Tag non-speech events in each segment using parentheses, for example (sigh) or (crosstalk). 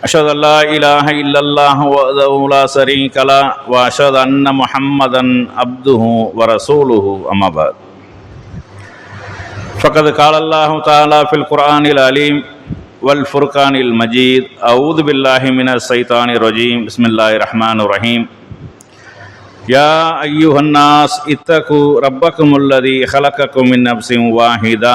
أشهد أن لا إله إلا الله وحده لا شريك له وأشهد أن محمدا عبده ورسوله أما بعد. فقد قال الله تعالى في القرآن العليم والفرقان المجيد أعوذ بالله من الشيطان الرجيم بسم الله الرحمن الرحيم. يا أيها الناس اتقوا ربكم الذي خلقكم من نفس واحدة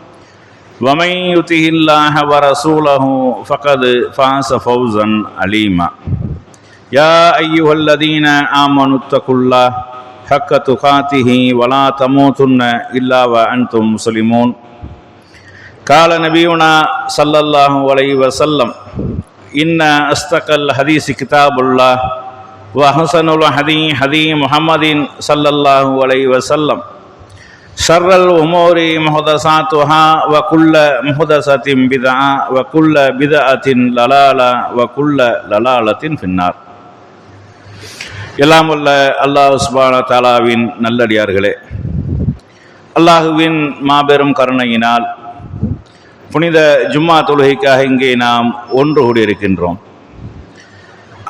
ومن يطع الله ورسوله فقد فاز فوزا عليما. يا ايها الذين امنوا اتقوا الله حق تقاته ولا تموتن الا وأنتم مسلمون. قال نبينا صلى الله عليه وسلم ان اصدق الحديث كتاب الله واحسن الحديث حديث محمد صلى الله عليه وسلم. شر الأمور محدثاتها وكل محدثة بدعة وكل بدعة ضلالة وكل ضلالة في النار எல்லாம் உள்ள அல்லாஹ் சுபான தாலாவின் நல்லடியார்களே அல்லாஹுவின் மாபெரும் கருணையினால் புனித ஜும்மா தொழுகைக்காக இங்கே நாம் ஒன்று கூடியிருக்கின்றோம்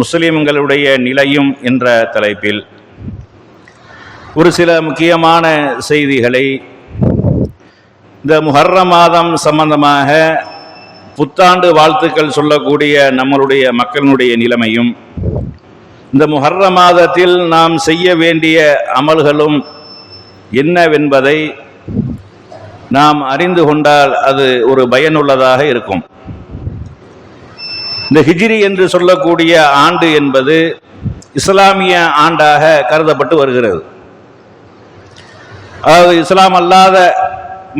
முஸ்லிம்களுடைய நிலையும் என்ற தலைப்பில் ஒரு சில முக்கியமான செய்திகளை இந்த முஹர்ர மாதம் சம்பந்தமாக புத்தாண்டு வாழ்த்துக்கள் சொல்லக்கூடிய நம்மளுடைய மக்களுடைய நிலைமையும் இந்த முஹர்ர மாதத்தில் நாம் செய்ய வேண்டிய அமல்களும் என்னவென்பதை நாம் அறிந்து கொண்டால் அது ஒரு பயனுள்ளதாக இருக்கும். இந்த ஹிஜ்ரி என்று சொல்லக்கூடிய ஆண்டு என்பது இஸ்லாமிய ஆண்டாக கருதப்பட்டு வருகிறது. அதாவது இஸ்லாம் அல்லாத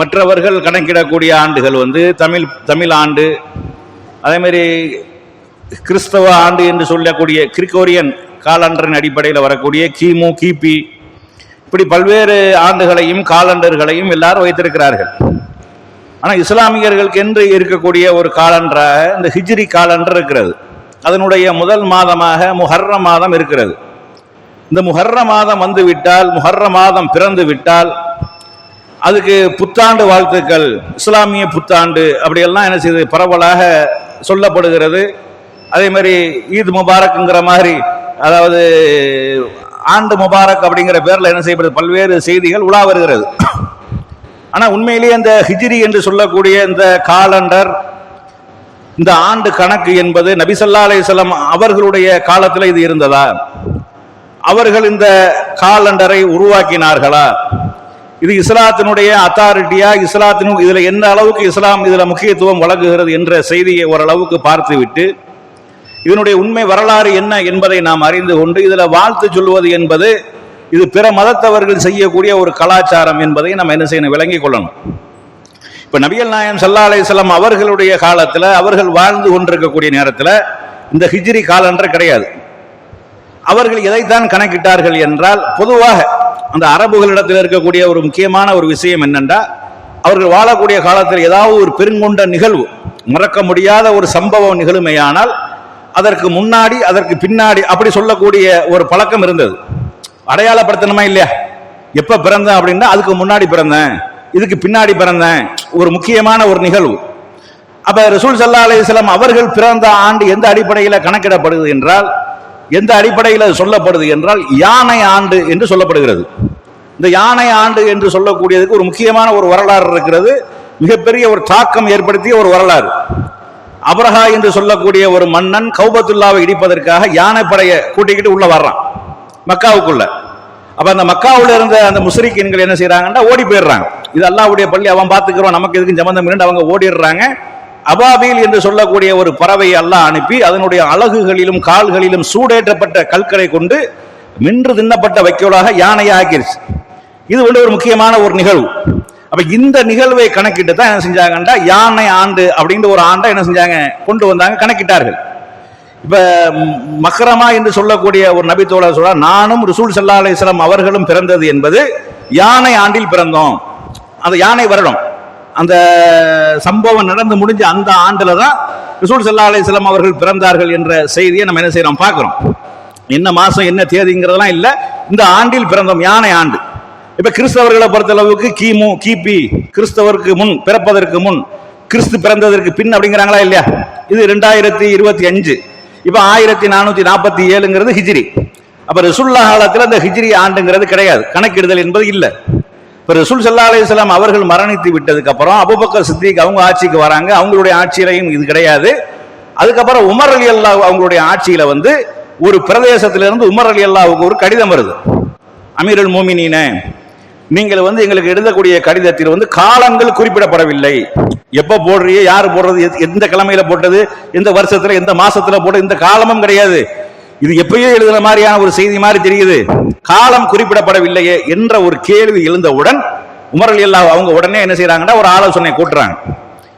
மற்றவர்கள் கணக்கிடக்கூடிய ஆண்டுகள் வந்து தமிழ் தமிழ் ஆண்டு அதேமாரி கிறிஸ்தவ ஆண்டு என்று சொல்லக்கூடிய கிரிகோரியன் காலண்டரின் அடிப்படையில் வரக்கூடிய கிமு கிபி இப்படி பல்வேறு ஆண்டுகளையும் காலண்டர்களையும் எல்லாரும் வைத்திருக்கிறார்கள். ஆனால் இஸ்லாமியர்களுக்கு என்று இருக்கக்கூடிய ஒரு காலண்டராக இந்த ஹிஜ்ரி காலண்டர் இருக்கிறது. அதனுடைய முதல் மாதமாக முஹர்ர மாதம் இருக்கிறது. இந்த முஹர்ர மாதம் வந்துவிட்டால் முஹர்ர மாதம் பிறந்து விட்டால் அதுக்கு புத்தாண்டு வாழ்த்துக்கள் இஸ்லாமிய புத்தாண்டு அப்படியெல்லாம் என்ன செய்யுது பரவலாக சொல்லப்படுகிறது. அதே மாதிரி ஈத் முபாரக்குங்கிற மாதிரி அதாவது ஆண்டு முபாரக் அப்படிங்கிற பேரில் என்ன செய்யப்படுது பல்வேறு செய்திகள் உலா வருகிறது. ஆனால் உண்மையிலேயே இந்த ஹிஜ்ரி என்று சொல்லக்கூடிய இந்த காலண்டர் இந்த ஆண்டு கணக்கு என்பது நபிசல்லா அலிசல்லாம் அவர்களுடைய காலத்தில் இது இருந்ததா? அவர்கள் இந்த காலண்டரை உருவாக்கினார்களா? இது இஸ்லாத்தினுடைய அத்தாரிட்டியா இஸ்லாத்தினும் இதில் எந்த அளவுக்கு இஸ்லாம் இதில் முக்கியத்துவம் வழங்குகிறது என்ற செய்தியை ஓரளவுக்கு பார்த்துவிட்டு இதனுடைய உண்மை வரலாறு என்ன என்பதை நாம் அறிந்து கொண்டு இதில் வாழ்த்து சொல்வது என்பது இது பிற மதத்தவர்கள் செய்யக்கூடிய ஒரு கலாச்சாரம் என்பதை நம்ம என்ன செய்யணும் விளங்கிக் கொள்ளணும். இப்ப நபியல் நாயம் சல்லா அலிஸ்லாம் அவர்களுடைய காலத்துல அவர்கள் வாழ்ந்து கொண்டிருக்கக்கூடிய நேரத்தில் இந்த ஹிஜ்ரி காலண்டர் கிடையாது. அவர்கள் எதைத்தான் கணக்கிட்டார்கள் என்றால் பொதுவாக அந்த அரபுகளிடத்தில் இருக்கக்கூடிய ஒரு முக்கியமான ஒரு விஷயம் என்னென்றா அவர்கள் வாழக்கூடிய காலத்தில் ஏதாவது ஒரு பெருங்கொண்ட நிகழ்வு மறக்க முடியாத ஒரு சம்பவம் நிகழுமையானால் அதற்கு முன்னாடி அதற்கு பின்னாடி அப்படி சொல்லக்கூடிய ஒரு பழக்கம் இருந்தது. அடையாளப்படுத்தணுமா இல்லையா? எப்ப பிறந்தேன் அப்படின்னா அதுக்கு முன்னாடி பிறந்தேன். இதுக்கு பின்னாடி பிறந்தேன். ஒரு முக்கியமான ஒரு நிகழ்வு. அப்ப ரசூல் சல்லா அலிஸ்லாம் அவர்கள் பிறந்த ஆண்டு எந்த அடிப்படையில் கணக்கிடப்படுது என்றால் எந்த அடிப்படையில் அது சொல்லப்படுது என்றால் யானை ஆண்டு என்று சொல்லப்படுகிறது. இந்த யானை ஆண்டு என்று சொல்லக்கூடியதுக்கு ஒரு முக்கியமான ஒரு வரலாறு இருக்கிறது. மிகப்பெரிய ஒரு தாக்கம் ஏற்படுத்திய ஒரு வரலாறு. அபரஹா என்று சொல்லக்கூடிய ஒரு மன்னன் கௌபத்துல்லாவை இடிப்பதற்காக யானைப்படையை கூட்டிக்கிட்டு உள்ள வர்றான். மக்காவுக்குள்ள. அப்ப அந்த மக்காவுல இருந்த அந்த முஸ்ரிக்கீன்கள் என்ன செய்யறாங்கன்னா ஓடி போயிடுறாங்க. இது அல்லாவுடைய பள்ளி அவன் பார்த்துக்கிறோம் நமக்கு எதுக்கும் சம்பந்தம் இரண்டு அவங்க ஓடிடுறாங்க. அபாபீல் என்று சொல்லக்கூடிய ஒரு பறவையை அல்லாஹ் அனுப்பி அதனுடைய அழகுகளிலும் கால்களிலும் சூடேற்றப்பட்ட கற்களை கொண்டு மின்று தின்னப்பட்ட வைக்கோலாக யானையை ஆக்கிருச்சு. இது வந்து ஒரு முக்கியமான ஒரு நிகழ்வு. அப்ப இந்த நிகழ்வை கணக்கிட்டு தான் என்ன செஞ்சாங்கன்னா யானை ஆண்டு அப்படின்ற ஒரு ஆண்டை என்ன செஞ்சாங்க கொண்டு வந்தாங்க கணக்கிட்டார்கள். இப்ப மக்ரமா என்று சொல்லக்கூடிய ஒரு நபித்தோழர் சொல்ற நானும் ரிசூல் சல்லா அலிஸ்லாம் அவர்களும் பிறந்தது என்பது யானை ஆண்டில் பிறந்தோம். அந்த யானை வருடம் அந்த சம்பவம் நடந்து முடிஞ்ச அந்த ஆண்டுல தான் ரிசூல் சல்லா அலிஸ்லாம் அவர்கள் பிறந்தார்கள் என்ற செய்தியை நம்ம என்ன செய்யறோம் பார்க்கிறோம். என்ன மாசம் என்ன தேதிங்கிறதெல்லாம் இல்ல இந்த ஆண்டில் பிறந்தோம் யானை ஆண்டு. இப்ப கிறிஸ்தவர்களை பொறுத்தளவுக்கு கிமு கிபி கிறிஸ்தவருக்கு முன் பிறப்பதற்கு முன் கிறிஸ்து பிறந்ததற்கு பின் அப்படிங்கிறாங்களா இல்லையா? இது ரெண்டாயிரத்தி இருபத்தி அஞ்சு. இப்போ ஆயிரத்தி நானூத்தி நாற்பத்தி ஏழுங்கிறது ஹிஜ்ரி. அப்ப ரசுல்லா காலத்தில் இந்த ஹிஜ்ரி ஆண்டுங்கிறது கிடையாது. கணக்கிடுதல் என்பது இல்லை. இப்போ ரசூல் சல்லா அலிஸ்லாம் அவர்கள் மரணித்து விட்டதுக்கு அப்புறம் அபுபக்கர் சித்திக் அவங்க ஆட்சிக்கு வராங்க. அவங்களுடைய ஆட்சியிலையும் இது கிடையாது. அதுக்கப்புறம் உமர் அலி அல்லா அவங்களுடைய ஆட்சியில வந்து ஒரு பிரதேசத்திலிருந்து உமர் அலி அல்லாவுக்கு ஒரு கடிதம் வருது. அமீருல் மோமினீனே. நீங்கள் வந்து எங்களுக்கு எழுதக்கூடிய கடிதத்தில் வந்து காலங்கள் குறிப்பிடப்படவில்லை. எப்ப போடுறீங்க? யார் போடுறது? எத்- எந்த கிழமையில போட்டது? எந்த வருஷத்துல எந்த மாசத்துல போட்டது? இந்த காலமும் கிடையாது. இது எப்பயோ எழுதுன மாதிரியான ஒரு செய்தி மாதிரி தெரியுது. காலம் குறிப்பிடப்படவில்லையே என்ற ஒரு கேள்வி எழுந்தவுடன் உமரல் அலி அவங்க உடனே என்ன செய்யறாங்கன்னா ஒரு ஆலோசனை கூட்டுறாங்க.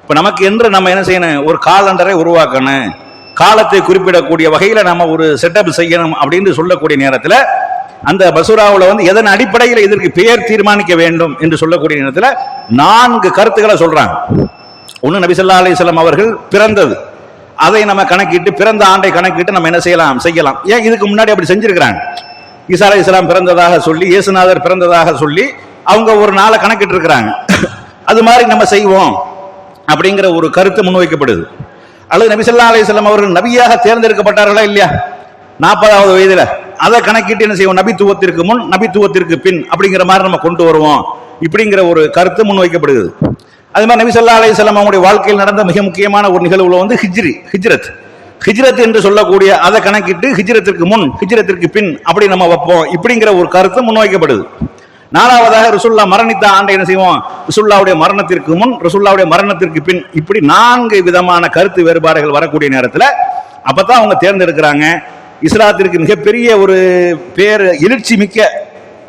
இப்ப நமக்கு என்று நம்ம என்ன செய்யணும்? ஒரு காலண்டரை உருவாக்கணும். காலத்தை குறிப்பிடக்கூடிய வகையில நம்ம ஒரு செட்டப் செய்யணும் அப்படின்னு சொல்லக்கூடிய நேரத்துல அந்த பசுராவுல வந்து எதன் அடிப்படையில் இதற்கு பெயர் தீர்மானிக்க வேண்டும் என்று சொல்லக்கூடிய நேரத்தில் நான்கு கருத்துக்களை சொல்றாங்க. ஒன்று நபிசல்லா அலிஸ்லாம் அவர்கள் பிறந்தது. அதை நம்ம கணக்கிட்டு பிறந்த ஆண்டை கணக்கிட்டு நம்ம என்ன செய்யலாம் செய்யலாம். ஏன் இதுக்கு முன்னாடி அப்படி செஞ்சிருக்கிறாங்க? ஈசா அலி இஸ்லாம் பிறந்ததாக சொல்லி இயேசுநாதர் பிறந்ததாக சொல்லி அவங்க ஒரு நாளை கணக்கிட்டு இருக்கிறாங்க. அது மாதிரி நம்ம செய்வோம் அப்படிங்கிற ஒரு கருத்து முன்வைக்கப்படுது. அல்லது நபிசல்லா அலிஸ்லாம் அவர்கள் நபியாக தேர்ந்தெடுக்கப்பட்டார்களா இல்லையா? நாற்பதாவது வயதுல. அதை கணக்கிட்டு என்ன செய்வோம்? நபித்துவத்திற்கு முன் நபித்துவத்திற்கு பின் அப்படிங்கிற மாதிரி நம்ம கொண்டு வருவோம். இப்படிங்கிற ஒரு கருத்து முன்வைக்கப்படுகிறது. அது மாதிரி நபிசல்லா ஸல்லல்லாஹு அவங்களுடைய வாழ்க்கையில் நடந்த மிக முக்கியமான ஒரு நிகழ்வுல வந்து ஹிஜ்ரி ஹிஜ்ரத். ஹிஜ்ரத் என்று சொல்லக்கூடிய அதை கணக்கிட்டு ஹிஜ்ரத்திற்கு முன் ஹிஜ்ரத்திற்கு பின் அப்படி நம்ம வைப்போம். இப்படிங்கிற ஒரு கருத்து முன்வைக்கப்படுது. நாலாவதாக ரசுல்லா மரணித்த ஆண்டை என்ன செய்வோம்? ரசுல்லாவுடைய மரணத்திற்கு முன் ரசுல்லாவுடைய மரணத்திற்கு பின் இப்படி நான்கு விதமான கருத்து வேறுபாடுகள் வரக்கூடிய நேரத்தில் அப்பதான் அவங்க தேர்ந்தெடுக்கிறாங்க. இஸ்லாத்திற்கு மிகப்பெரிய ஒரு பேர் எழுச்சி மிக்க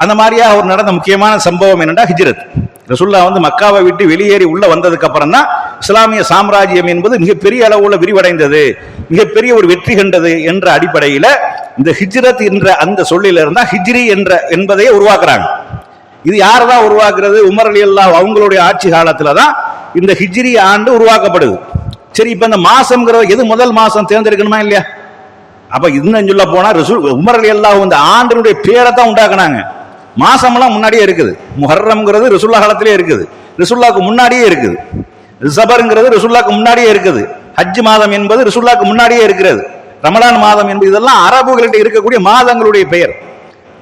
அந்த மாதிரியாக அவர் நடந்த முக்கியமான சம்பவம் என்னென்னா ஹிஜ்ரத். ரசுல்லா வந்து மக்காவை விட்டு வெளியேறி உள்ளே வந்ததுக்கு அப்புறம் தான் இஸ்லாமிய சாம்ராஜ்யம் என்பது மிகப்பெரிய அளவில் விரிவடைந்தது மிகப்பெரிய ஒரு வெற்றி கண்டது என்ற அடிப்படையில் இந்த ஹிஜ்ரத் என்ற அந்த சொல்லிலிருந்தால் ஹிஜ்ரி என்ற என்பதையே உருவாக்குறாங்க. இது யார் தான் உருவாக்குறது? உமர் அலி அல்லாஹ் அவங்களுடைய ஆட்சி காலத்தில் தான் இந்த ஹிஜ்ரி ஆண்டு உருவாக்கப்படுது. சரி இப்போ இந்த மாசம்ங்கிற எது முதல் மாசம் தேர்ந்தெடுக்கணுமா இல்லையா? அப்ப இன்னும் சொல்ல போனா ரசூல் உமர் அலி அல்லாஹ் இந்த ஆண்டினுடைய பேரை தான் உண்டாக்குனாங்க. மாசமெல்லாம் முன்னாடியே இருக்குது. முஹர்ரம்ங்கிறது ரசுல்லா காலத்திலே இருக்குது. ரசுல்லாக்கு முன்னாடியே இருக்குது. ரிசபருங்கிறது ரசுல்லாக்கு முன்னாடியே இருக்குது. ஹஜ் மாதம் என்பது ரசுல்லாக்கு முன்னாடியே இருக்கிறது. ரமலான் மாதம் என்பது இதெல்லாம் அரபுகள்கிட்ட இருக்கக்கூடிய மாதங்களுடைய பெயர்.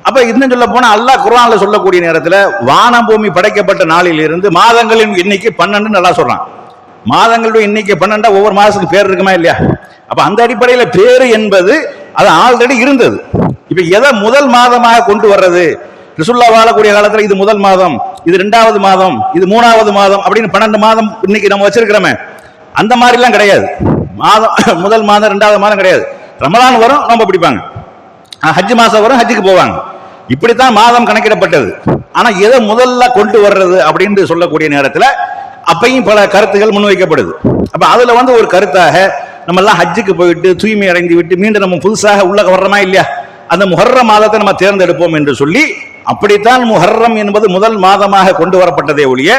அப்ப இன்னும் சொல்ல போனா அல்லாஹ் குரான்ல சொல்லக்கூடிய நேரத்துல வானம் பூமி படைக்கப்பட்ட நாளில் இருந்து மாதங்களின் எண்ணிக்கை பன்னெண்டு நல்லா சொல்றான். மாதங்களுடைய எண்ணிக்கை பன்னெண்டா ஒவ்வொரு மாதத்துக்கு பேர் இருக்குமா இல்லையா? அப்ப அந்த அடிப்படையில பேரு என்பது அது ஆல்ரெடி இருந்தது. இப்ப எதை முதல் மாதமாக கொண்டு வர்றது? ரிசுல்லா வாழக்கூடிய காலத்துல இது முதல் மாதம் இது ரெண்டாவது மாதம் இது மூணாவது மாதம் அப்படின்னு பன்னெண்டு மாதம் இன்னைக்கு நம்ம வச்சிருக்கிறோமே. அந்த மாதிரிலாம் கிடையாது. மாதம் (coughs) முதல் மாதம் ரெண்டாவது மாதம் கிடையாது. ரமலான் வரும் நம்ம பிடிப்பாங்க. ஹஜ் மாசம் வரும் ஹஜ்ஜுக்கு போவாங்க. இப்படித்தான் மாதம் கணக்கிடப்பட்டது. ஆனா எதை முதல்ல கொண்டு வர்றது அப்படின்னு சொல்லக்கூடிய நேரத்துல அப்பையும் பல கருத்துகள் முன்வைக்கப்படுது. அப்ப அதுல வந்து ஒரு கருத்தாக நம்ம எல்லாம் ஹஜ்ஜுக்கு போயிட்டு தூய்மை அடைந்து விட்டு மீண்டும் நம்ம புதுசாக உள்ள வர்றோமா இல்லையா? அந்த முஹர்ர மாதத்தை நம்ம தேர்ந்தெடுப்போம் என்று சொல்லி அப்படித்தான் முஹர்ரம் என்பது முதல் மாதமாக கொண்டு வரப்பட்டதே ஒழிய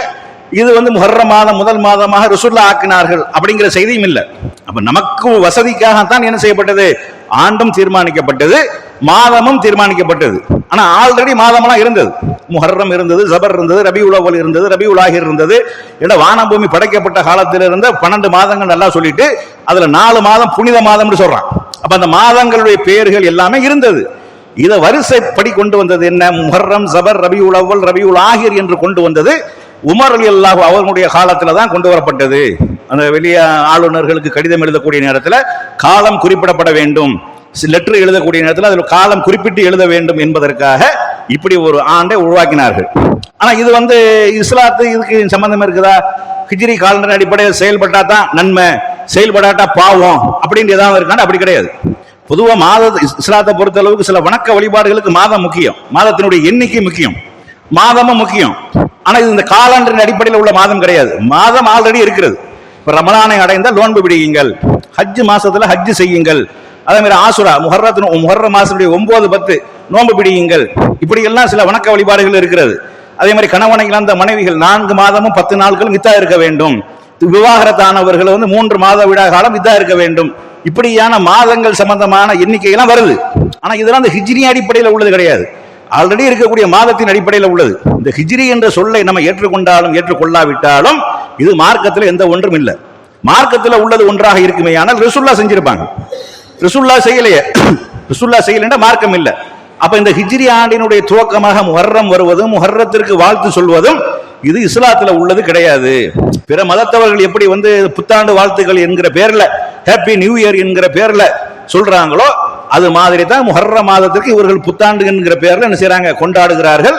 இது வந்து முஹர்ர மாதம் முதல் மாதமாக ருசுல்லா ஆக்கினார்கள் அப்படிங்கிற செய்தியும் இல்லை. அப்ப நமக்கு வசதிக்காகத்தான் என்ன செய்யப்பட்டது? ஆண்டும் தீர்மானிக்கப்பட்டது மாதமும் தீர்மானிக்கப்பட்டது. ஆனா ஆல்ரெடி மாதமெல்லாம் இருந்தது. முஹர்ரம் இருந்தது ஜபர் இருந்தது ரபி உலவல் இருந்தது ரபி உலாகி இருந்தது. இட வானபூமி படைக்கப்பட்ட காலத்தில் இருந்த பன்னெண்டு மாதங்கள் நல்லா சொல்லிட்டு அதுல நாலு மாதம் புனித மாதம்னு சொல்றான். அப்ப அந்த மாதங்களுடைய பெயர்கள் எல்லாமே இருந்தது. இதை வரிசைப்படி கொண்டு வந்தது என்ன? முஹர்ரம் ஜபர் ரபி உலவல் ரபி உலாகிர் என்று கொண்டு வந்தது. உமர் அலி அல்லாஹ் அவர்களுடைய காலத்துல தான் கொண்டு வரப்பட்டது. அந்த வெளிய ஆளுநர்களுக்கு கடிதம் எழுதக்கூடிய நேரத்தில் காலம் குறிப்பிடப்பட வேண்டும். லெட்டர் எழுதக்கூடிய நேரத்தில் அதில் காலம் குறிப்பிட்டு எழுத வேண்டும் என்பதற்காக இப்படி ஒரு ஆண்டை உருவாக்கினார்கள். ஆனால் இது வந்து இஸ்லாத்து இதுக்கு சம்பந்தம் இருக்குதா? ஹிஜ்ரி காலண்டர் அடிப்படையில் செயல்பட்டா தான் நன்மை செயல்படாட்டா பாவம் அப்படின்னு ஏதாவது இருக்கான்னு அப்படி கிடையாது. பொதுவாக மாத இஸ்லாத்தை பொறுத்த அளவுக்கு சில வணக்க வழிபாடுகளுக்கு மாதம் முக்கியம். மாதத்தினுடைய எண்ணிக்கை முக்கியம். மாதமும் முக்கியம். ஆனால் இது இந்த காலண்டரின் அடிப்படையில் உள்ள மாதம் கிடையாது. மாதம் ஆல்ரெடி இருக்கிறது. இப்போ ரமலானை அடைந்தால் நோன்பு பிடியுங்கள் ஹஜ்ஜு மாசத்துல ஹஜ் செய்யுங்கள். அதே மாதிரி ஆசுரா முஹர்ரத்தின் முஹர்ர மாசத்துடைய ஒன்பது பத்து நோன்பு பிடியுங்கள். இப்படி எல்லாம் சில வணக்க வழிபாடுகள் இருக்கிறது. அதே மாதிரி கணவனை இழந்த மனைவிகள் நான்கு மாதமும் பத்து நாட்களும் வித்தா இருக்க வேண்டும். விவாகரத்தானவர்கள் வந்து மூன்று மாத விழா காலம் வித்தா இருக்க வேண்டும். இப்படியான மாதங்கள் சம்பந்தமான எண்ணிக்கைகள்லாம் வருது. ஆனா இதெல்லாம் அந்த ஹிஜ்ரி அடிப்படையில் உள்ளது கிடையாது. ஆல்ரெடி இருக்கக்கூடிய மாதத்தின் அடிப்படையில் உள்ளது. இந்த ஹிஜ்ரி என்ற சொல்லை நம்ம ஏற்றுக்கொண்டாலும் ஏற்றுக்கொள்ளாவிட்டாலும் இது மார்க்கத்தில் எந்த ஒன்றும் இல்லை. மார்க்கத்தில் உள்ளது ஒன்றாக இருக்குமே ஆனால் ரிசுல்லா செஞ்சிருப்பாங்க. ரிசுல்லா செய்யலையே. ரிசுல்லா செய்யலைன்னா மார்க்கம் இல்லை. அப்ப இந்த ஹிஜ்ரி ஆண்டினுடைய துவக்கமாக முஹர்ரம் வருவதும் முஹர்ரத்திற்கு வாழ்த்து சொல்வதும் இது இஸ்லாத்துல உள்ளது கிடையாது. பிற மதத்தவர்கள் எப்படி வந்து புத்தாண்டு வாழ்த்துக்கள் என்கிற பேர்ல ஹாப்பி நியூ இயர் என்கிற பேர்ல சொல்றாங்களோ அது மாதிரி தான் முஹர்ர மாதத்திற்கு இவர்கள் புத்தாண்டு என்கிற பேர்ல என்ன செய்யறாங்க கொண்டாடுகிறார்கள்.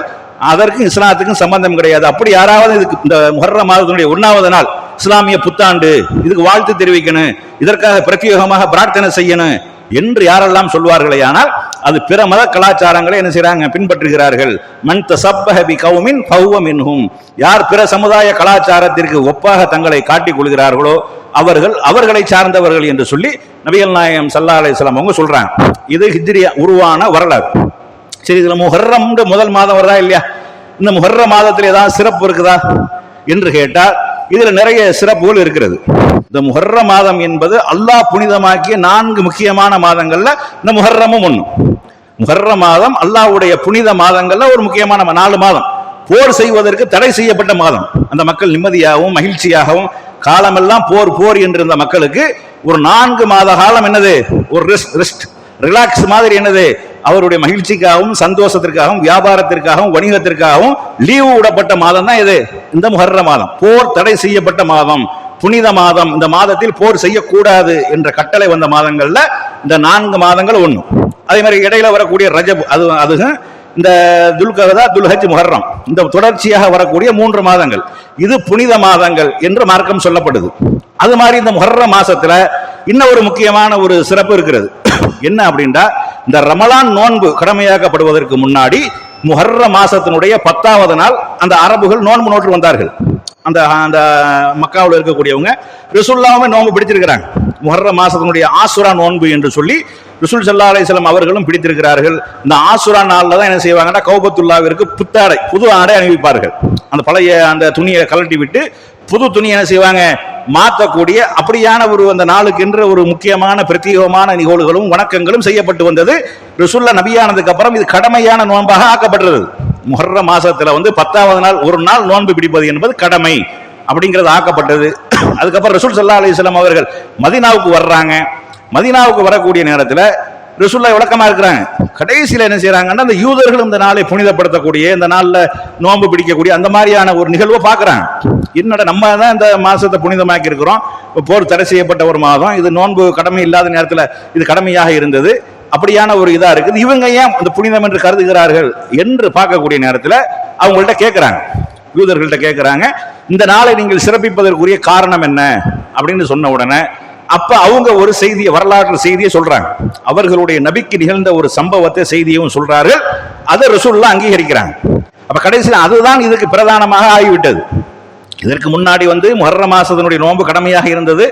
அதற்கும் இஸ்லாத்துக்கும் சம்பந்தம் கிடையாது. அப்படி யாராவது இதுக்கு இந்த முஹர்ர மாதத்தினுடைய ஒன்னாவது நாள் இஸ்லாமிய புத்தாண்டு இதுக்கு வாழ்த்து தெரிவிக்கணும் இதற்காக பிரத்யேகமாக பிரார்த்தனை செய்யணும் என்று யாரெல்லாம் சொல்வார்களே ஆனால் அது பிற மத கலாச்சாரங்களை என்ன செய்கிறாங்க பின்பற்றுகிறார்கள். மண் தசப்பஹ கவுமின் கௌமின் ஃபஹுவ யார் பிற சமுதாய கலாச்சாரத்திற்கு ஒப்பாக தங்களை காட்டிக் கொள்கிறார்களோ அவர்கள் அவர்களை சார்ந்தவர்கள் என்று சொல்லி நபிகள் நாயகம் சல்லா அலைஹிஸ்ஸலாம் அவங்க சொல்றாங்க. இது ஹிஜ்ரியா உருவான வரலாறு. சரி இதுல முஹர்ரம் முதல் மாதம் வருதா இல்லையா? இந்த முஹர்ர மாதத்தில் ஏதாவது சிறப்பு இருக்குதா? என்று கேட்டால் இதுல நிறைய சிறப்புகள் இருக்கிறது. இந்த முஹர்ர மாதம் என்பது அல்லாஹ் புனிதமாக்கிய நான்கு முக்கியமான மாதங்கள்ல இந்த முஹர்ரமும் ஒன்று முஹர்ர மாதம் அல்லாஹ்வுடைய புனித மாதங்கள்ல ஒரு முக்கியமான நாலு மாதம். போர் செய்வதற்கு தடை செய்யப்பட்ட மாதம். அந்த மக்கள் நிம்மதியாகவும் மகிழ்ச்சியாகவும் காலமெல்லாம் போர் போர் என்றிருந்த மக்களுக்கு ஒரு நான்கு மாத காலம் என்னது? ஒரு ரெஸ்ட் ரெஸ்ட் ரிலாக்ஸ் மாதிரி என்னது? அவருடைய மகிழ்ச்சிக்காகவும் சந்தோஷத்திற்காகவும் வியாபாரத்திற்காகவும் வணிகத்திற்காகவும் லீவு விடப்பட்ட மாதம் தான் இது. இந்த முகர்ற மாதம். போர் தடை செய்யப்பட்ட மாதம். புனித மாதம். இந்த மாதத்தில் போர் செய்யக்கூடாது என்ற கட்டளை வந்த மாதங்கள்ல இந்த நான்கு மாதங்கள் ஒண்ணு. அதே மாதிரி இடையில வரக்கூடிய ரஜப் அது அதுவும் இந்த துல்கதா துல்ஹஜ் முஹர்ரம். இந்த தொடர்ச்சியாக வரக்கூடிய மூன்று மாதங்கள். இது புனித மாதங்கள் என்று மார்க்கம் சொல்லப்படுது. அது மாதிரி இந்த முஹர்ர மாசத்துல இன்னும் ஒரு முக்கியமான ஒரு சிறப்பு இருக்கிறது. என்ன அப்படின்னா இந்த ரமலான் நோன்பு கடமையாக்கப்படுவதற்கு முன்னாடி முஹர்ர மாசத்தினுடைய பத்தாவது நாள் அந்த அரபுகள் நோன்பு நோட்டு வந்தார்கள். அந்த அந்த மக்காவில் இருக்கக்கூடியவங்க ரிசுல்லாவுமே நோன்பு பிடிச்சிருக்கிறாங்க முஹர்ர மாசத்தினுடைய ஆசுரா நோன்பு என்று சொல்லி ரிசுல் சல்லா அலிஸ்லாம் அவர்களும் பிடித்திருக்கிறார்கள். இந்த ஆசுரா நாளில் தான் என்ன செய்வாங்கன்னா கௌபத்துல்லாவிற்கு புத்தாடை புது ஆடை அணிவிப்பார்கள். அந்த பழைய அந்த துணியை கழட்டி விட்டு புது துணி என்ன செய்வாங்க? மாற்றக்கூடிய அப்படியான ஒரு அந்த நாளுக்கென்ற ஒரு முக்கியமான பிரத்யேகமான நிகழ்வுகளும் வணக்கங்களும் செய்யப்பட்டு வந்தது. ரிசுல்லா நபியானதுக்கு அப்புறம் இது கடமையான நோன்பாக ஆக்கப்பட்டது. முஹர்ர மாசத்துல வந்து பத்தாவது நாள் ஒரு நாள் நோன்பு பிடிப்பது என்பது கடமை அப்படிங்கிறது ஆக்கப்பட்டது. அதுக்கப்புறம் ரசூல் சல்லா அலிஸ்லாம் அவர்கள் மதீனாவுக்கு வர்றாங்க. மதீனாவுக்கு வரக்கூடிய நேரத்தில் ரசூல்லா விளக்கமா இருக்கிறாங்க. கடைசியில் என்ன செய்யறாங்கன்னா அந்த யூதர்கள் இந்த நாளை புனிதப்படுத்தக்கூடிய இந்த நாளில் நோன்பு பிடிக்கக்கூடிய அந்த மாதிரியான ஒரு நிகழ்வை பார்க்குறாங்க. என்னடா நம்ம தான் இந்த மாசத்தை புனிதமாக்கி இருக்கிறோம். போர் தடை செய்யப்பட்ட ஒரு மாதம். இது நோன்பு கடமை இல்லாத நேரத்தில் இது கடமையாக இருந்தது. அப்படியான ஒரு இதாக இருக்குது. இவங்க ஏன் இந்த புனிதம் என்று கருதுகிறார்கள் என்று பார்க்கக்கூடிய நேரத்தில் அவங்கள்ட்ட கேட்குறாங்க யூதர்கள்ட்ட கேட்குறாங்க இந்த நாளை நீங்கள் சிறப்பிப்பதற்குரிய காரணம் என்ன? அப்படின்னு சொன்ன உடனே அப்ப அவங்க ஒரு செய்தியை வரலாற்று செய்தியை சொல்றாங்க. அவர்களுடைய நபிக்கு நிகழ்ந்த ஒரு சம்பவத்தை செய்தியும் சொல்றார்கள் அதை ரசூல்லா அங்கீகரிக்கிறாங்க. அப்ப கடைசியில் அதுதான் இதுக்கு பிரதானமாக ஆகிவிட்டது. இதற்கு முன்னாடி வந்து முஹர்ர மாசத்தினுடைய நோன்பு கடமையாக இருந்தது.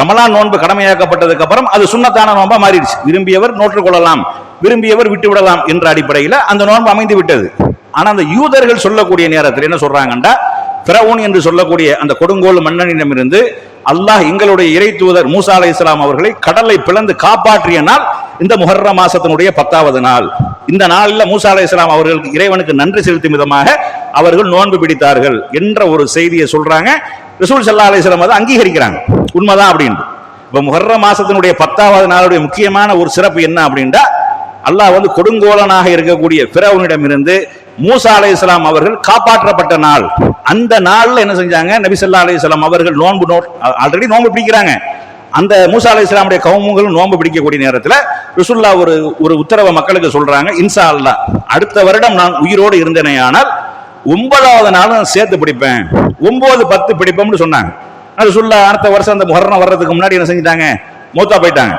ரமலான் நோன்பு கடமையாக்கப்பட்டதுக்கு அப்புறம் அது சுண்ணத்தான நோன்பா மாறிடுச்சு. விரும்பியவர் நோற்றுக்கொள்ளலாம் விரும்பியவர் விட்டு விடலாம் என்ற அடிப்படையில் அந்த நோன்பு அமைந்து விட்டது. ஆனா அந்த யூதர்கள் சொல்லக்கூடிய நேரத்தில் என்ன சொல்றாங்கன்னா பிரவுன் என்று சொல்லக்கூடிய அந்த கொடுங்கோல் மன்னனிடமிருந்து அல்லாஹ் எங்களுடைய இறை தூதர் மூசா அலை இஸ்லாம் அவர்களை கடலை பிளந்து காப்பாற்றிய நாள் இந்த முஹர்ர மாசத்தினுடைய பத்தாவது நாள். இந்த நாளில் மூசா அலை இஸ்லாம் அவர்களுக்கு இறைவனுக்கு நன்றி செலுத்தும் விதமாக அவர்கள் நோன்பு பிடித்தார்கள் என்ற ஒரு செய்தியை சொல்றாங்க. ரிசூல் சல்லா அலிஸ்லாம் அதை அங்கீகரிக்கிறாங்க. உண்மைதான் அப்படின்ட்டு இப்போ முஹர்ர மாசத்தினுடைய பத்தாவது நாளுடைய முக்கியமான ஒரு சிறப்பு என்ன அப்படின்ட்டா அல்லாஹ் வந்து கொடுங்கோலனாக இருக்கக்கூடிய பிறவனிடமிருந்து மூசா அலை இஸ்லாம் அவர்கள் காப்பாற்றப்பட்ட நாள். அந்த நாள்ல என்ன செஞ்சாங்க? நபிசல்லா அலி இஸ்லாம் அவர்கள் நோன்பு நோ ஆல்ரெடி நோன்பு பிடிக்கிறாங்க. அந்த மூசா அலி இஸ்லாமுடைய கவுமுகளும் நோன்பு பிடிக்கக்கூடிய நேரத்தில் ருசுல்லா ஒரு ஒரு உத்தரவை மக்களுக்கு சொல்றாங்க. இன்சா அல்லா அடுத்த வருடம் நான் உயிரோடு இருந்தேனேயானால் ஒன்பதாவது நாளும் நான் சேர்த்து பிடிப்பேன். ஒன்பது பத்து பிடிப்போம்னு சொன்னாங்க. அது அடுத்த வருஷம் அந்த முஹர்ரம் வர்றதுக்கு முன்னாடி என்ன செஞ்சிட்டாங்க? மூத்தா போயிட்டாங்க.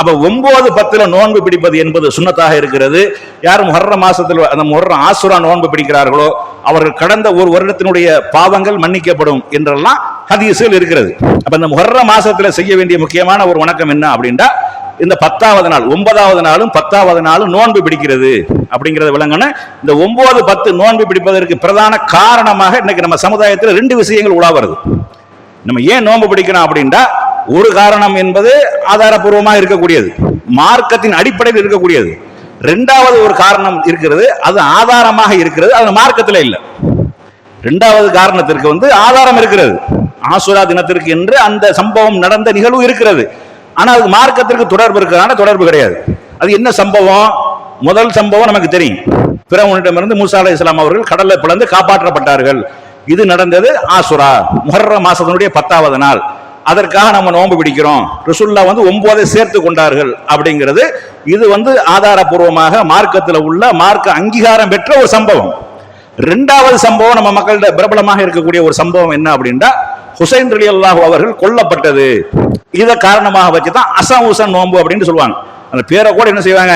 அப்ப ஒன்பது பத்துல நோன்பு பிடிப்பது என்பது சுண்ணத்தாக இருக்கிறது. யார் முஹர்ர மாசத்தில் அந்த முஹர்ர ஆசுரா நோன்பு பிடிக்கிறார்களோ அவர்கள் கடந்த ஒரு வருடத்தினுடைய பாவங்கள் மன்னிக்கப்படும் என்றெல்லாம் ஹதீஸில் இருக்கிறது. அப்ப இந்த முஹர்ர மாசத்துல செய்ய வேண்டிய முக்கியமான ஒரு வணக்கம் என்ன அப்படின்னா இந்த பத்தாவது நாள் ஒன்பதாவது நாளும் பத்தாவது நாளும் நோன்பு பிடிக்கிறது அப்படிங்கிறத விளங்கணும். இந்த ஒன்பது பத்து நோன்பு பிடிப்பதற்கு பிரதான காரணமாக இன்னைக்கு நம்ம சமுதாயத்தில் ரெண்டு விஷயங்கள் உலா வருது. நம்ம ஏன் நோன்பு பிடிக்கணும் அப்படின்னா ஒரு காரணம் என்பது ஆதாரபூர்வமாக இருக்கக்கூடியது. மார்க்கத்தின் அடிப்படையில் இருக்கக்கூடியது. ரெண்டாவது ஒரு காரணம் இருக்கிறது அது ஆதாரமாக இருக்கிறது அது மார்க்கத்தில் இல்லை. ரெண்டாவது காரணத்திற்கு வந்து ஆதாரம் இருக்கிறது. ஆசுரா தினத்திற்கு என்று அந்த சம்பவம் நடந்த நிகழ்வு இருக்கிறது. ஆனால் அது மார்க்கத்திற்கு தொடர்பு இருக்கிறதான தொடர்பு கிடையாது. அது என்ன சம்பவம்? முதல் சம்பவம் நமக்கு தெரியும். பிறவனிடமிருந்து மூசா அலி இஸ்லாம் அவர்கள் கடல்ல பிளந்து காப்பாற்றப்பட்டார்கள். இது நடந்தது ஆசுரா முஹர்ர மாசத்தினுடைய பத்தாவது நாள். அதற்காக நம்ம நோன்பு பிடிக்கிறோம். ரசுல்லா வந்து ஒன்பதை சேர்த்து கொண்டார்கள் அப்படிங்கிறது. இது வந்து ஆதாரபூர்வமாக மார்க்கத்தில் உள்ள மார்க்க அங்கீகாரம் பெற்ற ஒரு சம்பவம். ரெண்டாவது சம்பவம் நம்ம மக்கள்கிட்ட பிரபலமாக இருக்கக்கூடிய ஒரு சம்பவம் என்ன அப்படின்னா ஹுசைன் ரலி அல்லாஹ் அவர்கள் கொல்லப்பட்டது. இதை காரணமாக வச்சு தான் அசா ஹுசன் நோன்பு அப்படின்னு சொல்லுவாங்க. அந்த பேரை கூட என்ன செய்வாங்க?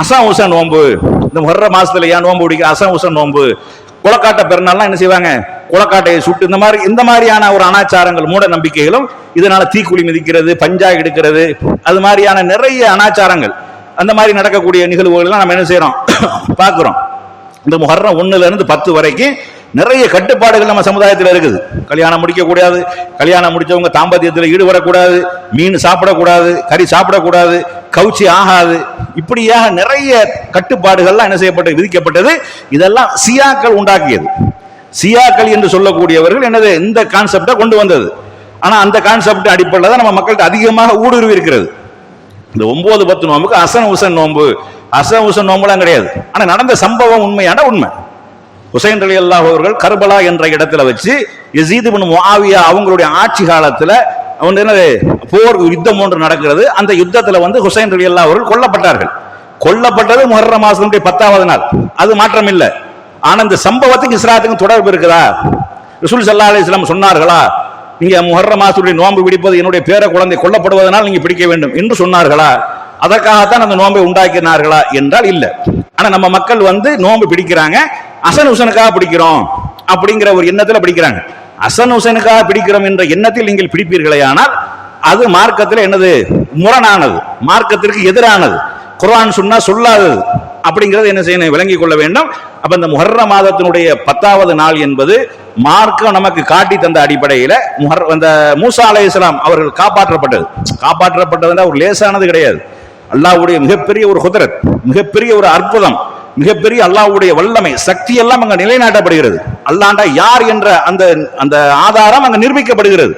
அசா ஹுசன் நோன்பு. இந்த முஹர்ர மாசத்துல ஏன் நோன்பு பிடிக்க அசா ஹுசன் நோன்பு? குளக்காட்ட பெருநாள்லாம் என்ன செய்வாங்க? குளக்காட்டையை சுட்டு இந்த மாதிரி இந்த மாதிரியான ஒரு அனாச்சாரங்கள் மூட நம்பிக்கைகளும் இதனால தீக்குழி மிதிக்கிறது பஞ்சா எடுக்கிறது அது மாதிரியான நிறைய அனாச்சாரங்கள். அந்த மாதிரி நடக்கக்கூடிய நிகழ்வுகள்லாம் நம்ம என்ன செய்யறோம் (coughs) பார்க்குறோம். இந்த முஹர்ரம் ஒன்னுல இருந்து பத்து வரைக்கும் நிறைய கட்டுப்பாடுகள் நம்ம சமுதாயத்தில் இருக்குது. கல்யாணம் முடிக்கக்கூடாது கல்யாணம் முடித்தவங்க தாம்பத்தியத்தில் ஈடுபடக்கூடாது மீன் சாப்பிடக்கூடாது கறி சாப்பிடக்கூடாது கவுச்சி ஆகாது. இப்படியாக நிறைய கட்டுப்பாடுகள்லாம் என்ன செய்யப்பட்டு விதிக்கப்பட்டது. இதெல்லாம் சியாக்கள் உண்டாக்கியது. சியாக்கள் என்று சொல்லக்கூடியவர்கள் என்னது இந்த கான்செப்டை கொண்டு வந்தது. ஆனால் அந்த கான்செப்ட் அடிப்படையில் தான் நம்ம மக்கள்கிட்ட அதிகமாக ஊடுருவி இருக்கிறது. இந்த ஒன்பது பத்து நோம்புக்கு அசன் உசன் நோன்பு. அசன் உசன் நோம்புலாம் கிடையாது. ஆனால் நடந்த சம்பவம் உண்மையான உண்மை. ஹுசைன் அலி அல்லாஹ் அவர்கள் கர்பலா என்ற இடத்துல வச்சு யசீது பின் முஆவியா அவங்களுடைய ஆட்சி காலத்துல வந்து என்னது? போர் யுத்தம் ஒன்று நடக்கிறது. அந்த யுத்தத்துல வந்து ஹுசைன் அலி அல்லாஹ் அவர்கள் கொல்லப்பட்டார்கள். கொல்லப்பட்டது முஹர்ர மாசத்துடைய பத்தாவது நாள். அது மாற்றம் இல்லை ஆனா இந்த சம்பவத்துக்கு இஸ்லாத்துக்கும் தொடர்பு இருக்குதா? ரசூல் சல்லா அலிஸ்லாம் சொன்னார்களா? நீங்க முஹர்ர மாசத்துடைய நோன்பு பிடிப்பது என்னுடைய பேர குழந்தை கொல்லப்படுவதனால் நீங்க பிடிக்க வேண்டும் என்று சொன்னார்களா? அதற்காகத்தான் அந்த நோன்பை உண்டாக்கினார்களா? என்றால் இல்லை. ஆனா நம்ம மக்கள் வந்து நோன்பு பிடிக்கிறாங்க. அசன் உசனுக்காக பிடிக்கிறோம் அப்படிங்கிற ஒரு எண்ணத்துல பிடிக்கிறாங்க. அசன் உசனுக்காக பிடிக்கிறோம் என்ற எண்ணத்தில் நீங்கள் பிடிப்பீர்களே ஆனால் அது மார்க்கத்தில் என்னது? முரணானது. மார்க்கத்திற்கு எதிரானது. குர்ஆன் சொன்னா சொல்லாதது. அப்படிங்கிறது என்ன செய்யணும்? விளங்கிக் கொள்ள வேண்டும். அப்ப இந்த முஹர்ர மாதத்தினுடைய பத்தாவது நாள் என்பது மார்க்கம் நமக்கு காட்டி தந்த அடிப்படையில முஹர் அந்த மூசா அலே இஸ்லாம் அவர்கள் காப்பாற்றப்பட்டது. காப்பாற்றப்பட்டதுன்னா ஒரு லேசானது கிடையாது. அல்லாவுடைய மிகப்பெரிய ஒரு குதிரத் மிகப்பெரிய ஒரு அற்புதம். மிகப்பெரிய அல்லாஹ்வுடைய வல்லமை சக்தி எல்லாம் அங்க நிலைநாட்டப்படுகிறது. அல்லாண்டா யார் என்ற அந்த அந்த ஆதாரம் அங்க நிரூபிக்கப்படுகிறது.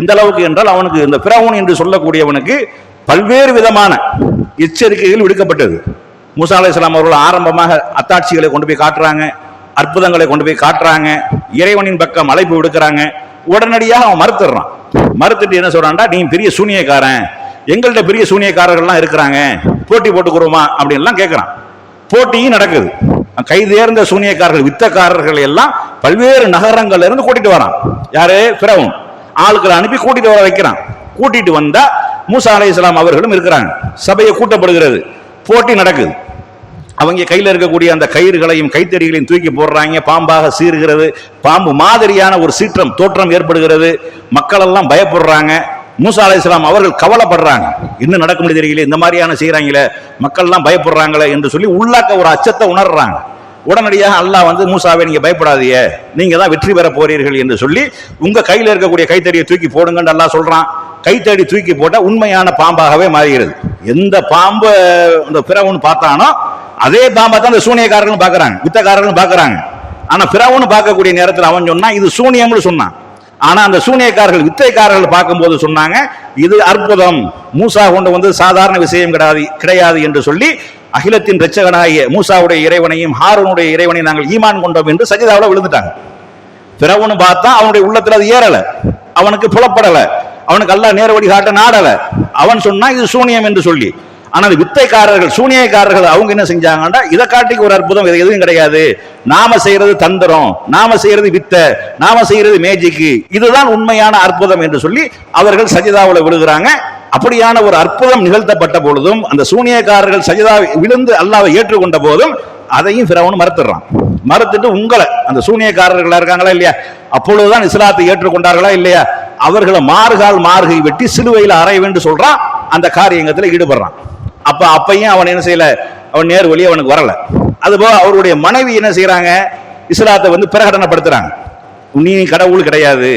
எந்த அளவுக்கு என்றால் அவனுக்கு இந்த பிரவுன் என்று சொல்லக்கூடியவனுக்கு பல்வேறு விதமான எச்சரிக்கைகள் விடுக்கப்பட்டது. மூசா அலைஹிஸ்ஸலாம் அவர்கள் ஆரம்பமாக அத்தாட்சிகளை கொண்டு போய் காட்டுறாங்க அற்புதங்களை கொண்டு போய் காட்டுறாங்க இறைவனின் பக்கம் அழைப்பு விடுக்கிறாங்க. உடனடியாக அவன் மறுத்துடுறான். மறுத்துட்டு என்ன சொல்றான்டா நீ பெரிய சூனியக்காரன். எங்கள்கிட்ட பெரிய சூனியக்காரர்கள்லாம் இருக்கிறாங்க. போட்டி போட்டுக்கிறோமா அப்படின்லாம் கேட்குறான் போட்டியும் நடக்குது. கைதேர்ந்த சூனியக்காரர்கள் வித்தக்காரர்கள் எல்லாம் பல்வேறு நகரங்கள்ல இருந்து கூட்டிட்டு வரான். யாரு? பிரவும் ஆளுக்களை அனுப்பி கூட்டிட்டு வர வைக்கிறான். கூட்டிட்டு வந்தா மூசா அலைஹிஸ்ஸலாம் அவர்களும் இருக்கிறாங்க. சபையை கூட்டப்படுகிறது. போட்டி நடக்குது. அவங்க கையில் இருக்கக்கூடிய அந்த கயிறுகளையும் கைத்தறிகளையும் தூக்கி போடுறாங்க. பாம்பாக சீர்கிறது பாம்பு மாதிரியான ஒரு சீற்றம் தோற்றம் ஏற்படுகிறது. மக்கள் எல்லாம் பயப்படுறாங்க. மூசா அலைஹிஸ்ஸலாம் அவர்கள் கவலைப்படுறாங்க. இன்னும் நடக்க முடியும் தெரியல இந்த மாதிரியான செய்கிறாங்களே மக்கள்லாம் பயப்படுறாங்களே என்று சொல்லி உள்ளாக்க ஒரு அச்சத்தை உணர்றாங்க. உடனடியாக அல்லாஹ் வந்து மூசாவை நீங்க பயப்படாதீங்க நீங்க தான் வெற்றி பெற போறீர்கள் என்று சொல்லி உங்க கையில் இருக்கக்கூடிய கைத்தடியை தூக்கி போடுங்கன்னு எல்லாம் சொல்றான். கைத்தடி தூக்கி போட்டால் உண்மையான பாம்பாகவே மாறுகிறது எந்த பாம்பு அந்த பிறவுன்னு பார்த்தானோ அதே பாம்பை தான் அந்த சூனியக்காரர்களும் பார்க்குறாங்க வித்தக்காரர்களும் பார்க்குறாங்க. ஆனால் பிறவுன்னு பார்க்கக்கூடிய நேரத்தில் அவன் சொன்னான் இது சூனியம்னு சொன்னான். ஆனா அந்த சூனியக்காரர்கள் வித்தைக்காரர்கள் பார்க்கும்போது சொன்னாங்க இது அற்புதம். மூசா கொண்டு வந்து சாதாரண விஷயம் கிடையாது கிடையாது என்று சொல்லி அகிலத்தின் இரட்சகனாகிய மூசாவுடைய இறைவனையும் ஹாரனுடைய இறைவனையும் நாங்கள் ஈமான் கொண்டோம் என்று சஜிதாவில் விழுந்துட்டாங்க. பிறவனு பார்த்தா அவனுடைய உள்ளத்துல அது ஏறல. அவனுக்கு புலப்படல. அவனுக்கு அல்லாஹ் நேர வழி காட்ட நாடல. அவன் சொன்னா இது சூனியம் என்று சொல்லி. ஆனா வித்தைக்காரர்கள் சூனியக்காரர்கள் அவங்க என்ன செஞ்சாங்கன்னா இதை காட்டிக்கு ஒரு அற்புதம் இது எதுவும் கிடையாது. நாம செய்யறது தந்திரம் நாம செய்யறது வித்தை நாம செய்யறது மேஜிக்கு. இதுதான் உண்மையான அற்புதம் என்று சொல்லி அவர்கள் சஜிதாவில் விழுகிறாங்க. அப்படியான ஒரு அற்புதம் நிகழ்த்தப்பட்ட பொழுதும் அந்த சூனியக்காரர்கள் சஜிதா விழுந்து அல்லாவை ஏற்றுக்கொண்ட போதும் அதையும் பிறவனு மறுத்துடுறான். மறுத்துட்டு உங்களை அந்த சூனியக்காரர்களா இருக்காங்களா இல்லையா? அப்பொழுதுதான் இஸ்லாத்தை ஏற்றுக்கொண்டார்களா இல்லையா? அவர்களை மாறுகால் மார்கை வெட்டி சிலுவையில் அறைய வேண்டும் சொல்றான். அந்த காரியங்கத்தில் ஈடுபடுறான். அப்ப அப்பையும் அவன் என்ன செய்யல? அவன் நேர் வழி அவனுக்கு வரல. அதுபோக அவருடைய மனைவி என்ன செய்யறாங்க இஸ்லாத்தை வந்து பிரகடனப்படுத்துறாங்க. நீ கடவுள் கிடையாது.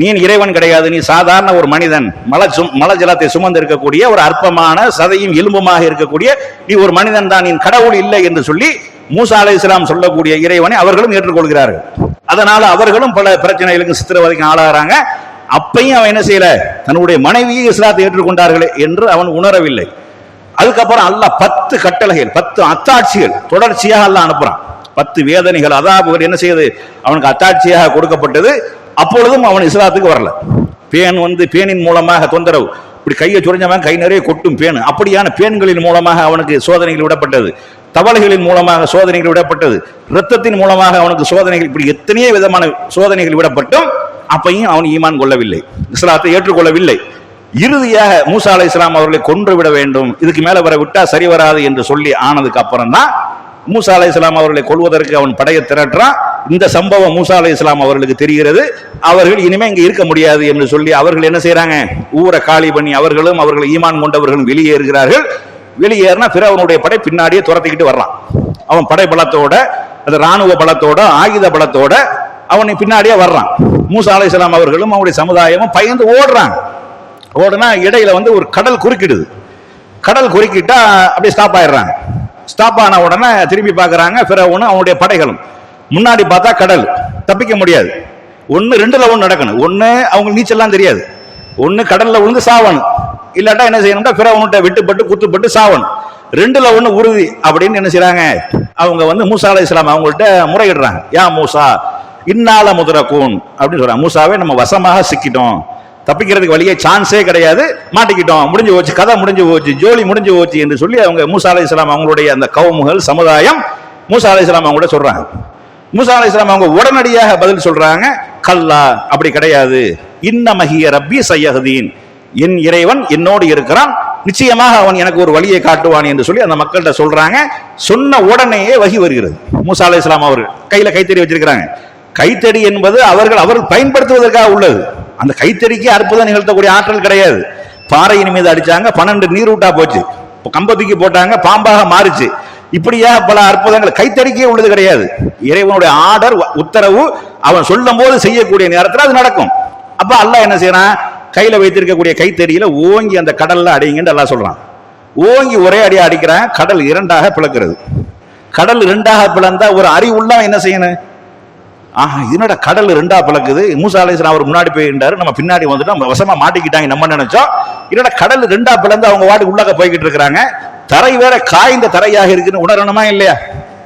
நீ இறைவன் கிடையாது. நீ சாதாரண ஒரு மனிதன். மல சும் மல ஜலத்தை சுமந்து இருக்கக்கூடிய ஒரு அற்பமான சதையும் எலும்புமாக இருக்கக்கூடிய நீ ஒரு மனிதன் தான். நீ கடவுள் இல்லை என்று சொல்லி மூசா அலை இஸ்லாம் சொல்லக்கூடிய இறைவனை அவர்களும் ஏற்றுக்கொள்கிறார்கள். அதனால அவர்களும் பல பிரச்சனைகளுக்கு சித்திரவதைக்கு ஆளாகிறாங்க. அப்பையும் அவன் என்ன செய்யல? தன்னுடைய மனைவியை இஸ்லாத்தை ஏற்றுக்கொண்டார்களே என்று அவன் உணரவில்லை. அதுக்கப்புறம் அல்லாஹ் பத்து கட்டளைகள் பத்து அத்தாட்சிகள் தொடர்ச்சியாக அல்லாஹ் அனுப்புறான். பத்து வேதனைகள் அதான் என்ன செய்யுது? அவனுக்கு அத்தாட்சியாக கொடுக்கப்பட்டது. அப்பொழுதும் அவன் இஸ்லாத்துக்கு வரல. பேன் வந்து பேனின் மூலமாக தொந்தரவு. இப்படி கையை சுரிஞ்சவன் கை நிறைய கொட்டும் பேன். அப்படியான பேன்களின் மூலமாக அவனுக்கு சோதனைகள் விடப்பட்டது. தவளைகளின் மூலமாக சோதனைகள் விடப்பட்டது. இரத்தத்தின் மூலமாக அவனுக்கு சோதனைகள் இப்படி எத்தனையோ விதமான சோதனைகள் விடப்பட்டும். அப்பையும் அவன் ஈமான் கொள்ளவில்லை. இஸ்லாத்தை ஏற்றுக்கொள்ளவில்லை. இறுதியாக மூசா அலை இஸ்லாம் அவர்களை கொன்று விட வேண்டும். இதுக்கு மேல வர விட்டா சரி வராது என்று சொல்லி ஆனதுக்கு அப்புறம் தான் மூசா அலை இஸ்லாம் அவர்களை கொள்வதற்கு அவன் படையை திரட்டுறான். இந்த சம்பவம் மூசா அலை இஸ்லாம் அவர்களுக்கு தெரிகிறது. அவர்கள் இனிமே இங்க இருக்க முடியாது என்று சொல்லி அவர்கள் என்ன செய்யறாங்க ஊரை காலி பண்ணி அவர்களும் அவர்கள் ஈமான் கொண்டவர்களும் வெளியேறுகிறார்கள். வெளியேறினா பிற அவனுடைய படை பின்னாடியே துரத்திக்கிட்டு வர்றான். அவன் படை பலத்தோட அந்த ராணுவ பலத்தோட ஆயுத பலத்தோட அவனை பின்னாடியே வர்றான். மூசா அலை இஸ்லாம் அவர்களும் அவருடைய சமுதாயமும் பயந்து ஓடுறாங்க. ஓடுனா இடையில வந்து ஒரு கடல் குறுக்கிடுது. கடல் குறுக்கிட்டா அப்படியே ஸ்டாப் ஆயிடுறாங்க. ஸ்டாப் ஆன உடனே திரும்பி பார்க்குறாங்க பிறவனு அவனுடைய படைகளும். முன்னாடி பார்த்தா கடல். தப்பிக்க முடியாது. ஒன்று ரெண்டில் ஒன்று நடக்கணும். ஒன்று அவங்களுக்கு நீச்சல்லாம் தெரியாது. ஒன்று கடலில் விழுந்து சாவணும். இல்லாட்டா என்ன செய்யணும்னா பிறவன்கிட்ட விட்டுப்பட்டு குத்துப்பட்டு சாவணும். ரெண்டுல ஒன்று உறுதி அப்படின்னு என்ன செய்கிறாங்க அவங்க வந்து மூசா அலை இஸ்லாம் அவங்கள்ட்ட முறையிடுறாங்க. யா மூசா இன்னால முதரக்கூன் அப்படின்னு சொல்றாங்க. மூசாவே நம்ம வசமாக சிக்கிட்டோம். தப்பிக்கிறதுக்கு வழியே சான்ஸே கிடையாது. மாட்டிக்கிட்டோம். முடிஞ்சு போச்சு. கதை முடிஞ்சு போச்சு. ஜோலி முடிஞ்சு போச்சு என்று சொல்லி அவங்க மூசா அலை இஸ்லாம் அவங்களுடைய அந்த கவுமுகள் சமுதாயம் மூசா அலை இஸ்லாம் அவங்கள்ட்ட சொல்றாங்க. மூசா அலை இஸ்லாம் அவங்க உடனடியாக பதில் சொல்றாங்க. கல்லா அப்படி கிடையாது. இன்னமகிய ரப்பி சையகதீன் என் இறைவன் என்னோடு இருக்கிறான். நிச்சயமாக அவன் எனக்கு ஒரு வழியை காட்டுவான் என்று சொல்லி அந்த மக்கள்கிட்ட சொல்றாங்க. சொன்ன உடனேயே வகி வருகிறது. மூசா அலை இஸ்லாம் அவர்கள் கையில கைத்தறி வச்சிருக்கிறாங்க. கைத்தறி என்பது அவர்கள் அவர்கள் பயன்படுத்துவதற்காக உள்ளது. அந்த கைத்தறிக்கு அற்புதம் நிகழ்த்தக்கூடிய ஆற்றல் கிடையாது. பாறையின் மீது அடிச்சாங்க பன்னெண்டு நீரூட்டா போச்சு. கம்பத்துக்கு போட்டாங்க பாம்பாக மாறுச்சு. இப்படியா பல அற்புதங்கள். கைத்தறிக்கே உள்ளது கிடையாது. இறைவனுடைய ஆர்டர் உத்தரவு அவன் சொல்லும் போது செய்யக்கூடிய நேரத்தில் அது நடக்கும். அப்ப அல்லாஹ் என்ன செய்யறான்? கையில வைத்திருக்கக்கூடிய கைத்தறியில ஓங்கி அந்த கடல்ல அடிங்கன்னு எல்லாம் சொல்றான். ஓங்கி ஒரே அடியா அடிக்கிறான் கடல் இரண்டாக பிளக்கிறது. கடல் இரண்டாக பிளந்தா ஒரு அறிவுள்ள என்ன செய்யணும்? ஆஹா என்னடா கடல் ரெண்டா பிளக்குது? மூசா அவர் முன்னாடி போயிருந்தாரு. நம்ம பின்னாடி வந்துட்டு நம்ம வசமா மாட்டிக்கிட்டாங்க நம்ம நினைச்சோம். என்னடா கடல் ரெண்டா பிளந்து அவங்க வாட்டுக்கு உள்ளாக போய்கிட்டு இருக்கிறாங்க. தரை வேற காய்ந்த தரையாக இருக்குன்னு உணரணுமா இல்லையா?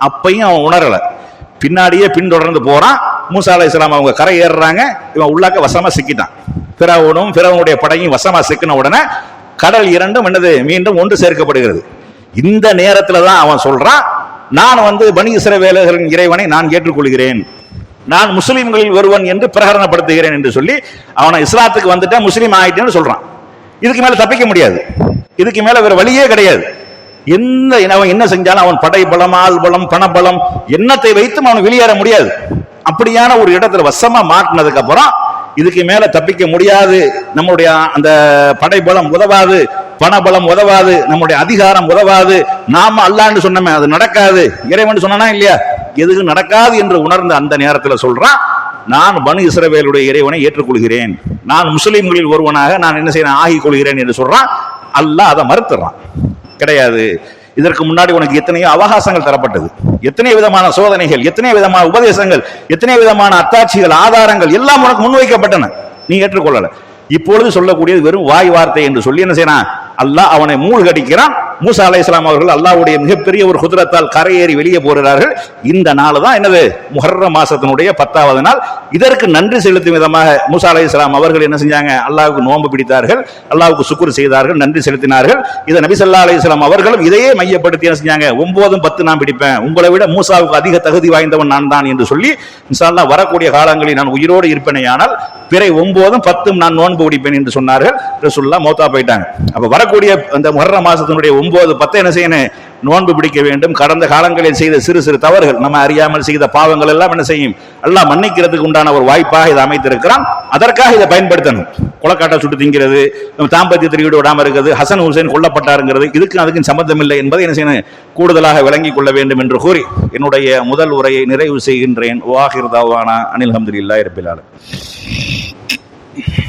அப்பையும் அவன் உணரல. பின்னாடியே பின்தொடர்ந்து போறான். மூசா அலைஸ்லாம் அவங்க கரை ஏறுறாங்க. இவன் உள்ளாக்க வசமா சிக்கிட்டான். பிறவனும் பிறவனுடைய படையும் வசமா சிக்கின உடனே கடல் இரண்டும் என்னது? மீண்டும் ஒன்று சேர்க்கப்படுகிறது. இந்த நேரத்துல தான் அவன் சொல்றான் நான் வந்து பனி இஸ்ரவேலர்களின் இறைவனை நான் ஏற்றுக்கொள்கிறேன் நான் முஸ்லீம்களில் ஒருவன் என்று பிரகடனப்படுத்துகிறேன் என்று சொல்லி அவனை இஸ்லாத்துக்கு வந்துட்டேன் முஸ்லீம் ஆயிட்டேன்னு சொல்றான். இதுக்கு மேல தப்பிக்க முடியாது. இதுக்கு மேல வேற வழியே கிடையாது. எந்த அவன் என்ன செஞ்சாலும் அவன் படை பலம் ஆள் பலம் பணபலம் எண்ணத்தை வைத்தும் அவன் வெளியேற முடியாது. அப்படியான ஒரு இடத்துல வசமா மாட்டினதுக்கு அப்புறம் இதுக்கு மேல தப்பிக்க முடியாது. நம்முடைய அந்த படைபலம் உதவாது பணபலம் உதவாது நம்முடைய அதிகாரம் உதவாது. நாம அல்லான்னு சொன்னமே அது நடக்காது. இறைவன் சொன்னா இல்லையா? எதுவும் நடக்காது என்று உணர்ந்த அந்த நேரத்தில் சொல்றான் நான் பனு இஸ்ரவேலுடைய இறைவனை ஏற்றுக்கொள்கிறேன். நான் முஸ்லீம்களில் ஒருவனாக நான் என்ன செய்யறேன்? ஆகிக் கொள்கிறேன் என்று சொல்றான். அல்லாஹ் அதை மறுத்துறான். கிடையாது. இதற்கு முன்னாடி உனக்கு எத்தனையோ அவகாசங்கள் தரப்பட்டது. எத்தனை விதமான சோதனைகள் எத்தனை விதமான உபதேசங்கள் எத்தனை விதமான அத்தாட்சிகள் ஆதாரங்கள் எல்லாம் உனக்கு முன்வைக்கப்பட்டன. நீ ஏற்றுக்கொள்ளல. இப்பொழுது சொல்லக்கூடியது வெறும் வாய் வார்த்தை என்று சொல்லி என்ன செய்யறான்? அல்லாஹ் அவனை மூழ்கடிக்கிறான். மூசா அலை இஸ்லாம் அவர்கள் அல்லாவுடைய மிகப்பெரிய ஒரு குதிரத்தால் கரையேறி வெளியே போகிறார்கள். இந்த நாள் தான் என்னது? முஹர்ர மாசத்தினுடைய பத்தாவது நாள். இதற்கு நன்றி செலுத்தும் விதமாக மூசா அலை இஸ்லாம் அவர்கள் என்ன செஞ்சாங்க? அல்லாவுக்கு நோன்பு பிடித்தார்கள். அல்லாவுக்கு சுக்குர் செய்தார்கள் நன்றி செலுத்தினார்கள். இதை நபி ஸல்லல்லாஹு அலைஹி அவர்களும் இதையே மையப்படுத்தி என்ன செஞ்சாங்க? ஒன்பதும் பத்து நான் பிடிப்பேன். உங்களை விட மூசாவுக்கு அதிக தகுதி வாய்ந்தவன் நான் தான் என்று சொல்லி இன்ஷா வரக்கூடிய காலங்களில் நான் உயிரோடு இருப்பேனையானால் பிறை ஒன்பதும் பத்தும் நான் நோன்பு பிடிப்பேன் என்று சொன்னார்கள். ரசூல்லா மௌத்தா போயிட்டாங்க. அப்ப வரக்கூடிய அந்த முஹர்ர மாசத்தினுடைய ஒன்பது பத்து என்ன செய்யணும் நோன்பு பிடிக்க வேண்டும். கடந்த காலங்களில் செய்த சிறு சிறு தவறுகள் நம்ம அறியாமல் செய்த பாவங்கள் எல்லாம் என்ன செய்யும்? எல்லாம் மன்னிக்கிறதுக்கு உண்டான ஒரு வாய்ப்பாக இதை அமைத்திருக்கிறான். அதற்காக இதை பயன்படுத்தணும். குளக்காட்டை சுட்டு திங்கிறது நம்ம தாம்பத்தியத்தில் ஈடுபடாமல் இருக்கிறது ஹசன் ஹுசைன் கொல்லப்பட்டாருங்கிறது இதுக்கு அதுக்கும் சம்பந்தம் இல்லை என்பதை என்ன செய்யணும்? கூடுதலாக விளங்கிக் கொள்ள வேண்டும் என்று கூறி என்னுடைய முதல் உரையை நிறைவு செய்கின்றேன். வாஹிர் தாவானா அனில் அஹமதுல்லாஹி இருப்பிலாளர் ஆலமீன்.